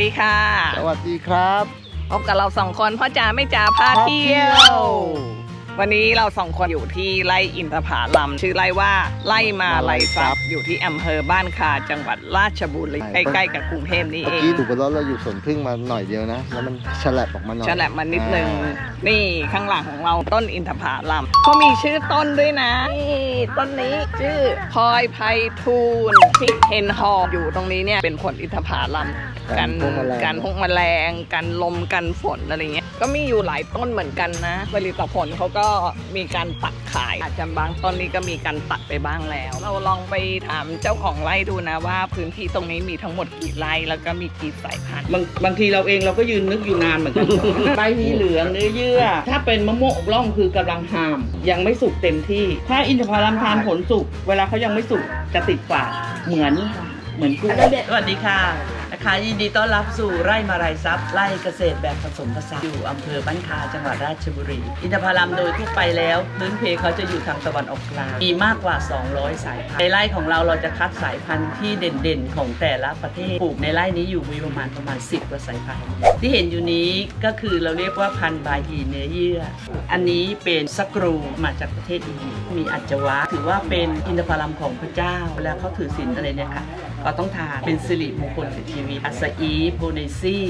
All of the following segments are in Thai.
ดีค่ะ สวัสดีครับพบกับเราสองคนพ่อจ๋าไม่จ๋าพาเที่ยว วันนี้เราสองคนอยู่ที่ไร่อินทผาลัมชื่อไร่ว่าไร่มาลัยทรัพย์อยู่ที่อำเภอบ้านคาจังหวัดราชบุรีใกล้ๆกับกรุงเทพนี่เมื่เอองกี้ถูกไปรถเราอยู่สวนพึ่งมาหน่อยเดียวนะ แล้วมันฉลับออกมาหน่อยฉลับมานิดนึง อ่านี่ข้างหลังของเราต้นอินทผลัมเขามีชื่อต้นด้วยนะนี่ต้นนี้ชื่อพลอยไพทูลที่เฮนฮอลอยู่ตรงนี้เนี่ยเป็นผลอินทผลัม กันพวกแมลงการพวกแมลงกันลมกันฝนอะไรเงี้ยก็มีอยู่หลายต้นเหมือนกันนะผลิตผลเขาก็มีการตัดขายอาจจะบางต้นนี้ก็มีการตัดไปบ้างแล้ว เราลองไปถามเจ้าของไร่ดูนะว่าพื้นที่ตรงนี้มีทั้งหมดกี่ไร่แล้วก็มีกี่สายพันธุ์บางบางทีเราเองเราก็ยืนนึกอยู่นานเหมือนกันใบนี้เหลืองเนื้อเยื่อ ถ้าเป็นมะม่วงอกล่องคือกำลังหาม ยังไม่สุกเต็มที่ ถ้าอินทผลัมทานผลสุกเวลาเขายังไม่สุกจะติดฝาดเหมือนเหมือนกุ้งสวัสดีค่ะ นะคะยินดีต้อนรับสู่ไร่มาลัยทรัพย์ไร่เกษตรแบบผสมผสานอยู่อำเภอบ้านคาจังหวัดราชบุรี อินทผลัมโดยทั่วไปแล้วพื้นเพเขาจะอยู่ทางตะวันออกกลางมีมากกว่า 200 สายพันธุ์ในไร่ของเราเราจะคัดสายพันธุ์ที่เด่นๆ ของแต่ละประเทศปลูกในไร่นี้อยู่มีประมาณประมาณ 10กว่าสายพันธุ์ ที่เห็นอยู่นี้ก็คือเราเรียกว่าพันธุ์บาฮีเนื้อเยื่อ อันนี้เป็นสกรูมาจากประเทศอียิปต์มีอัจวะถือว่าเป็นอินทผลัมของพระเจ้าเวลาเขาถือศีลอะไรเนี่ยค่ะก็ต้องทานเป็นสิริมงคลกับชีวิตอัสอีฟโบเนซี่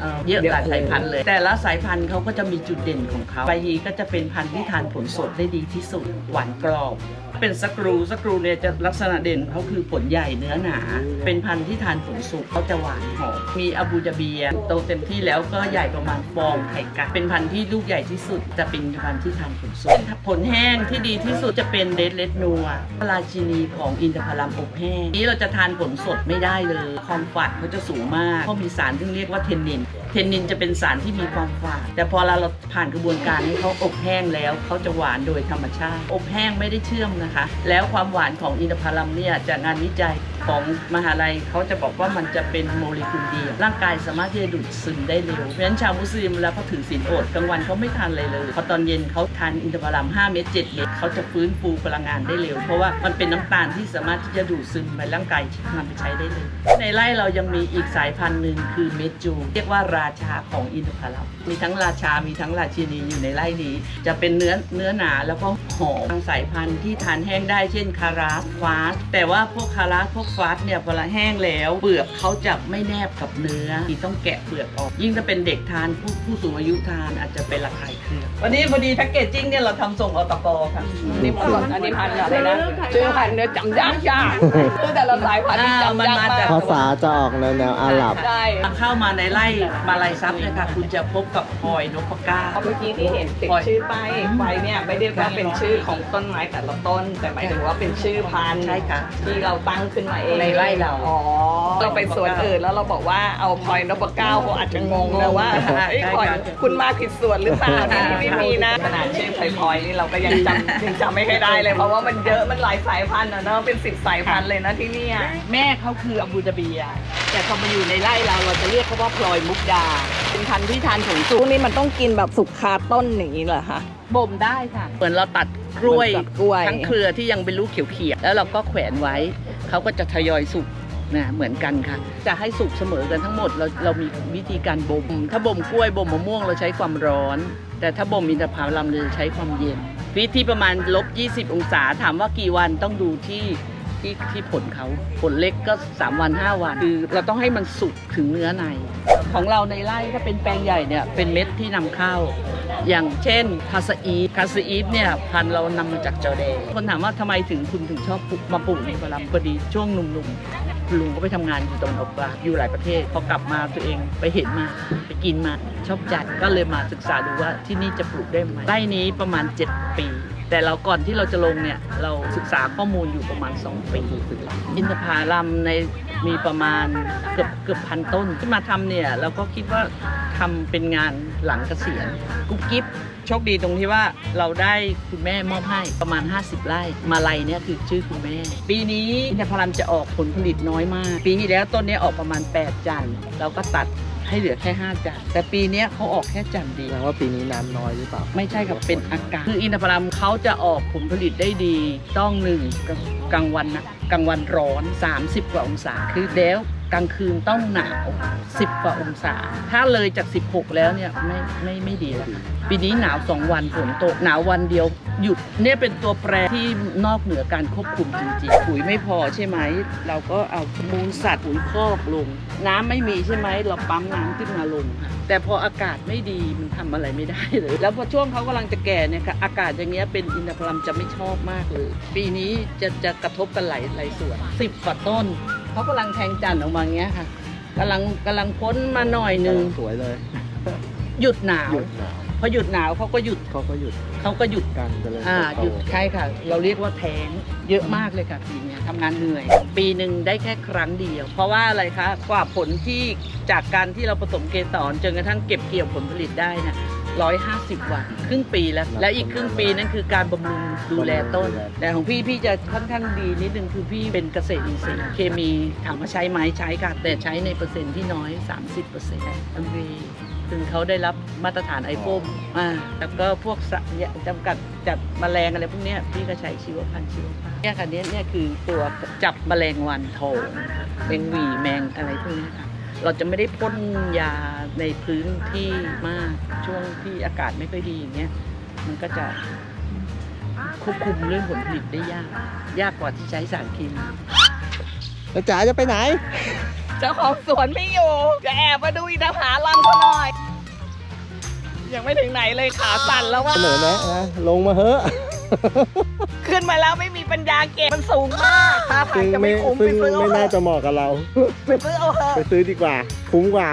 เอ่อเยอะหลายสายพันธุ์เลย แต่ละสายพันธุ์เขาก็จะมีจุดเด่นของเขาใบฮีก็จะเป็นพันธุ์ที่ทานผลสดได้ดีที่สุดหวานกรอบ เป็นสกรูสกรูเนี่ยจะลักษณะเด่นเขาคือผลใหญ่เนื้อหนา เป็นพันธุ์ที่ทานผลสุกเขาจะหวานหอมมีอาบูจาเบียโตเต็มที่แล้วก็ใหญ่ประมาณฟองไข่ไก่เป็นพันธุ์ที่ลูกใหญ่ที่สุด จะเป็นพันธุ์ที่ทานผลสุกผลแห้งที่ดีที่สุดจะเป็นเดดเลดนัวราชินีของอินทผลัมอบแห้งนี้เราจะทานผลสดไม่ได้เลย ความฝาดเขาจะสูงมากเพราะมีสารที่เรียกว่าเทนนิน เทนนินจะเป็นสารที่มีความฝาดแต่พอเราเราผ่านกระบวนการให้เขาอบแห้งแล้วเขาจะหวานโดยธรรมชาติ อบแห้งไม่ได้เชื่อมนะคะ แล้วความหวานของอินทผลัมเนี่ยจากงานวิจัยของมหาลัยเขาจะบอกว่ามันจะเป็นโมเลกุลเดียวร่างกายสามารถที่จะดูดซึมได้เร็วเพราะฉะนั้นชาวมุสลิมเวลาเขาถือศีลอดกลางวันเขาไม่ทานอะไรเลยพอตอนเย็นเขาทานอินทผลัม5เม็ด7เม็ดเขาจะฟื้นฟูพลังงานได้เร็ว เพราะว่ามันเป็นน้ำตาลที่สามารถที่จะดูดซึมไปร่างกายนำไปใช้ได้เลยในไร่เรายังมีอีกสายพันธุ์หนึ่งคือเมจู เรียกว่าราราชาของอินทผลัมมีทั้งราชามีทั้งราชินีอยู่ในไร่นี้ จะเป็นเนื้อเนื้อหนาแล้วก็หอมบางสายพันธุ์ที่ทานแห้งได้เช่นคาราสฟาสแต่ว่าพวกคาราสพวกฟาสเนี่ยเวลาแห้งแล้วเปลือกเขาจะไม่แนบกับเนื้อที่ต้องแกะเปลือกออก ยิ่งถ้าเป็นเด็กทานผู้ผู้สูงอายุทานอาจจะเป็นระคายเคืองวันนี้พอดีแพ็กเกจจิ้งเนี่ยเราทำส่งอตกค่ะนี่มันอันนี้พันอะไรนะชื่อพันเนี่ยจำยากยากคือแต่ละสายพันธุ์จำยากมากภาษาจะออกแนวแนวอาหรับใช่เข้ามาในไร่มาลายซับเนี่ยค่ะคุณจะพบกับพลอยนพเก้าเมื่อกี้ที่เห็นติดชื่อป้ายไว้เนี่ยไม่ได้ว่าเป็นชื่อของต้นไม้แต่ละต้น แต่หมายถึงว่าเป็นชื่อพันธุ์ใช่ค่ะที่เราตั้งขึ้นมาเองในไร่เราอ๋อเราไปสวนอื่นแล้วเราบอกว่าเอาพลอยนพเก้าเขาอาจจะงงนะว่าไอ้ยพลอยคุณมาผิดสวนหรือเปล่าที่นี่ไม่มีนะขนาดชื่อพลอยพลอยนี่เราก็ยังจำยังจำไม่ค่อยได้เลยเพราะว่ามันเยอะมันหลายสายพันธุ์อะเนาะเป็นสิบสายพันธุ์เลยนะที่เนี่ยแม่เขาคืออบูดาเบียแต่พอมาอยู่ในไร่เราเราจะเรียกเขาว่าพลอยมุกดาเป็นพันธุ์ที่ทานผงพวกนี้มันต้องกินแบบสุกคาต้นอย่างนี้เหรอคะ บ่มได้ค่ะ เหมือนเราตัดกล้วยเหมือนตัดกล้วย ทั้งเครือที่ยังเป็นลูกเขียวๆแล้วเราก็แขวนไว้เขาก็จะทยอยสุกนะเหมือนกันค่ะ จะให้สุกเสมอกันทั้งหมดเราเรามีวิธีการบ่มถ้าบ่มกล้วยบ่มมะม่วงเราใช้ความร้อน แต่ถ้าบ่มอินทผลัมเราจะใช้ความเย็นวิธีประมาณลบ 20 องศาถามว่ากี่วันต้องดูที่ที่ที่ผลเขาผลเล็กก็ 3 วัน 5 วันคือเราต้องให้มันสุกถึงเนื้อใน ของเราในไร่ถ้าเป็นแปลงใหญ่เนี่ยเป็นเม็ดที่นำเข้า อย่างเช่นคาสอีฟคาสอีฟเนี่ยพันเรานำมาจากจอร์แดนคนถามว่าทำไมถึงคุณถึงชอบปลูกมาปลูกในพลัมพอดีช่วงหนุ่มๆคุณลุงก็ไปทำงานอยู่ตะวันออกกลางอยู่หลายประเทศพอกลับมาตัวเองไปเห็นมาไปกินมาชอบจัดก็เลยมาศึกษาดูว่าที่นี่จะปลูกได้ไหมไร่นี้ประมาณ 7 ปี แต่เราก่อนที่เราจะลงเนี่ย เราศึกษาข้อมูลอยู่ประมาณ 2 ปี อินทผลัมในมีประมาณเกือบเกือบพันต้นที่มาทำเนี่ย เราก็คิดว่าทำเป็นงานหลังเกษียณกุ๊บกิ๊บโชคดีตรงที่ว่าเราได้คุณแม่มอบให้ประมาณ 50 ไร่ มาลัยเนี่ยคือชื่อคุณแม่ ปีนี้อินทผลัมจะออกผลผลิตน้อยมาก ปีที่แล้วต้นเนี้ยออกประมาณ 8จันทร์เราก็ตัด ให้เหลือแค่ 5จันทร์แต่ปีเนี้ยเขาออกแค่จันทร์เดีแสยวดงว่าปีนี้น้ำน้อยหรือเปล่า ไม่ใช่กับเป็นอากาศคืออินทผลัมเขาจะออกผลผลิตได้ดีต้องหนึ่งกลางวันนะกลางวันร้อน 30 กว่าองศาคือแล้ว กลางคืนต้องหนาว 10 กว่าองศา ถ้าเลยจาก 16 แล้วเนี่ยไม่ไม่ไม่ดีแล้วปีนี้หนาว 2 วันฝนตกหนาววันเดียวหยุดเนี่ยเป็นตัวแปรที่นอกเหนือการควบคุมจริงๆ ปุ๋ยไม่พอใช่ไหม เราก็เอามูลสัตว์ปุ๋ยคอกลง น้ำไม่มีใช่ไหม เราปั๊มน้ำขึ้นมาลงค่ะแต่พออากาศไม่ดีมันทำอะไรไม่ได้เลย แล้วพอช่วงเขากำลังจะแก่เนี่ยค่ะอากาศอย่างเงี้ยเป็นอินทผลัมจะไม่ชอบมากเลย ปีนี้จะจะกระทบกันหลายหลายส่วนสิบกว่าต้น เขากำลังแทงจันทออกมาอย่างเงี้ยค่ะกำลังกำลังพ้นมาหน่อยหนึ่งสวยเลยหยุดหนาวพอหยุดหนาวเขาก็หยุดเขาก็หยุดเขาก็หยุดกันเจริญอ่าหยุดใช่ค่ะ เราเรียกว่าแทงเยอะมากเลยค่ะปีนี้ยทำงานเหนื่อย ปีหนึ่งได้แค่ครั้งเดียว เพราะว่าอะไรคะกว่าผลที่จากการที่เราผสมเกสรจนกระทั่งเก็บเกี่ยวผลผลิตได้นะ 150 วัน ครึ่งปีแล้ว และอีกครึ่งปีนั่นคือการบำรุงดูแลต้น แต่ของพี่พี่จะค่อนข้างดีนิดนึงคือพี่เป็นเกษตรอินทรีย์เคมีถามว่าใช้ไหมใช้ค่ะ แต่ใช้ในเปอร์เซ็นต์ที่น้อย 30เปอร์เซ็นต์อันวีถึงเขาได้รับมาตรฐานไอโฟมอ่าแล้วก็พวกสะจำกัดจับแมลงอะไรพวกนี้พี่ก็ใช้ชีวพันธุ์ชีวภาพเนี่ยค่ะเนี้ยเนี่ยคือตัวจับแมลงวันโถงแมงวีแมงอะไรพวกนี้ค่ะ เราจะไม่ได้พ่นยาในพื้นที่มากช่วงที่อากาศไม่ค่อยดีอย่างเงี้ยมันก็จะควบคุมเรื่องผลผลิตได้ยาก ยากกว่าที่ใช้สารเคมีแล้วจ๋าจะไปไหน เจ้าของสวนไม่อยู่ จะแอบมาดูอินทผลัมเขาหน่อย ยังไม่ถึงไหนเลยขาสั่นแล้วว่าเสนอแนะนะลงมาเถอะ ขึ้นมาแล้วไม่มีปัญญาเก็บมันสูงมากท่าทางซึ่งจะไม่ไม่คุ้มซึ่ไปงซื้อเอาไม่เถน่าอะจะเหมาะกับเรา ไปซื้อเอาเถอะ ไปซื้อดีกว่า คุ้มกว่า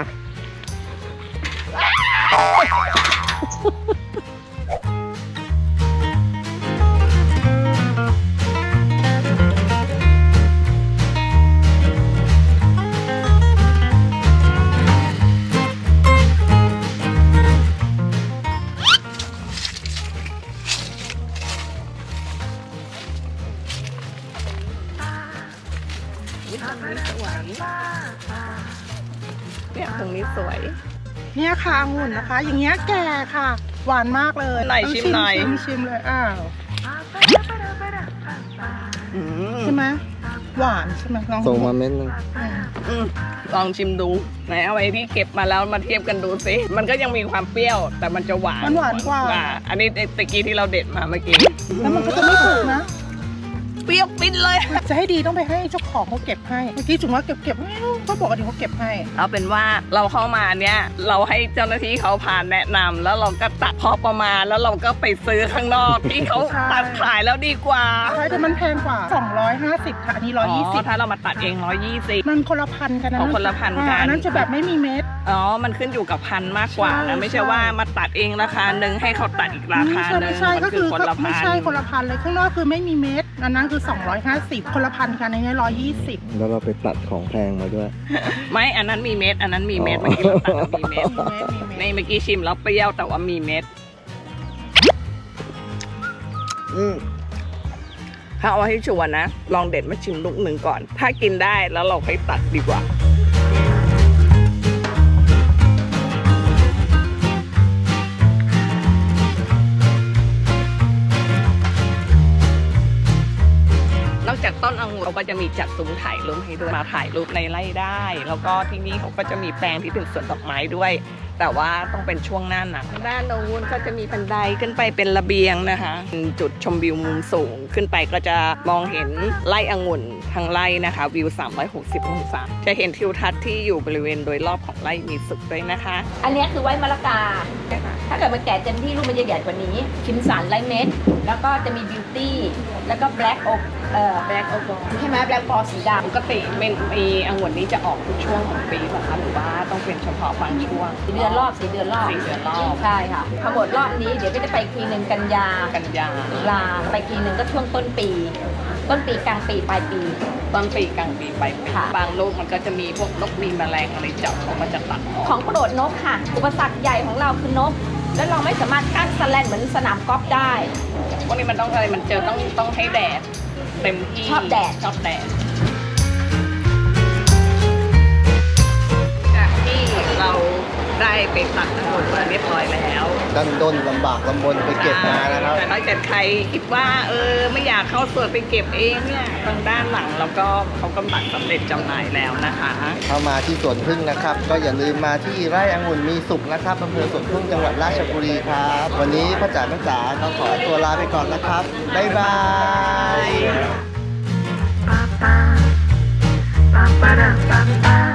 เนี่ยตรงนี้สวย เนี่ยค่ะองุ่นนะคะ อย่างเงี้ยแก่ค่ะ หวานมากเลยไหนต้องชิมหน่อย ชิมชิมเลยอ้าวอืมใช่ไหมหวานใช่ไหมลองส่งมาเม็ดนึงอืมอืมลองชิมดูไหนเอาไว้ที่เก็บมาแล้วมาเทียบกันดูสิมันก็ยังมีความเปรี้ยว แต่มันจะหวานมันหวานกว่า อันนี้ตะกี้ที่เราเด็ดมาเมื่อกี้แล้วมันก็จะไม่สุกนะ เปรี้ยวปิ้นเลย จะให้ดีต้องไปให้เจ้าของเขาเก็บให้เมื่อกี้จุ๋มว่าเก็บเก็บไม่รู้เขาบอกว่าเดี๋ยวเขาเก็บให้ เอาเป็นว่าเราเข้ามาเนี่ยเราให้เจ้าหน้าที่เขาผ่านแนะนำแล้วเราก็ตัดพอประมาณแล้วเราก็ไปซื้อข้างนอกที่เขาใช่ตัดขายแล้วดีกว่าใช่แต่มันแพงกว่า 250 ค่ะอันนี้120ถ้าเรามาตัดเอง 120 มันคนละพันกันนะอ๋อคนละพันกันอ่าอันนั้นจะแบบไม่มีเม็ดอ๋อ มันขึ้นอยู่กับพันธุ์มากกว่าใช่นะไม่ใช่ใช่ว่ามาตัดเองราคาหนึ่งให้เขาตัดอีกราคาไม่หนึ่ใช่งไม่ใช่มัก็คืคืออคนละไม่พันใช่คนละพันเลยข้างนอกคือไม่มีเม็ดอันนั้นคือ 250 คนละพันกันในนี้120แล้วเราไปตัดของแพงมาด้วย ไม่อันนั้นมีเม็ด อันนั้นมีเม็ดอ๋อเมื่อกี้เราตัดแล้วมีเม็ดมีเม็ดมีเม็ดในเมื่อกี้ชิมแล้วเปรี้ยวแต่ว่ามีเม็ดอืมถ้าเอาให้ชัวร์นะ ลองเด็ดมาชิมลูกหนึ่งก่อน ถ้ากินได้แล้วเราค่อยตัดดีกว่า เขาก็จะมีจัดซุ้มถ่ายรูปให้ด้วยมาถ่ายรูปในไร่ได้ แล้วก็ที่นี่เขาก็จะมีแปลงที่เป็นสวนดอกไม้ด้วย แต่ว่าต้องเป็นช่วงหน้าหนาวด้านโน้นก็จะมีบันไดขึ้นไปเป็นระเบียงนะคะจุดชมวิวมุมสูงขึ้นไปก็จะมองเห็นไร่องุ่น ทางไร่นะคะ วิว 360 องศา จะเห็นทิวทัศน์ที่อยู่บริเวณโดยรอบของไร่มีสุขด้วยนะคะ อันเนี้ยคือไว้มะละกา ถ้าเกิดมันแก่เต็มที่ลูกมันจะใหญ่กว่านี้ คิมสันไลท์เม็ด แล้วก็จะมีบิวตี้ แล้วก็แบล็กโอเอ่อแบล็กโอบอใช่ไหมแบล็กบอสีดปกติเป็นมีองุ่นนี้จะออกทุกช่วงของปีเหรอคะหรือว่าต้องเป็นเฉพาะบางช่วงำสีเดือนรอบสีเดือนรอบสี่เดือนรอบใช่ค่ะพอหมดรอบนี้เดี๋ยวก็จะไปทีหนึ่งกันยากันยาตุลาไปทีหนึ่งก็ช่วงต้นปี ต้นปีกลางปีปลายปี ต้นปีกลางปีปลายปีค่ะ บางลูกมันก็จะมีพวกนกมีแมลงอะไรจับเขาก็จะตัดออกของโปรดนกค่ะ อุปสรรคใหญ่ของเราคือนก แล้วเราไม่สามารถกั้นสแลนเหมือนสนามกอล์ฟได้ พวกนี้มันต้องอะไรมันเจอต้องต้องให้แดดเต็มที่ชอบแดด ชอบแดด ได้ไปตัดองุ่นมาเรียบร้อยแล้วดันด้นลำบากลำบนไปเก็บมานะครับ แต่ถ้าเกิดใครคิดว่า เออไม่อยากเข้าสวนไปเก็บเองเนี่ยทางด้านหลังแล้วก็เขากำลังสำเร็จจำหน่ายแล้วนะคะ เข้ามาที่สวนพึ่งนะครับ ก็อย่าลืมมาที่ไร่องุ่นมีสุขนะครับอำเภอสวนพึ่งจังหวัดราชบุรีครับ วันนี้พ่อจ๋าแม่จ๋าก็ขอตัวลาไปก่อนนะครับบ๊ายบาย Ba ba ba ba da ba ba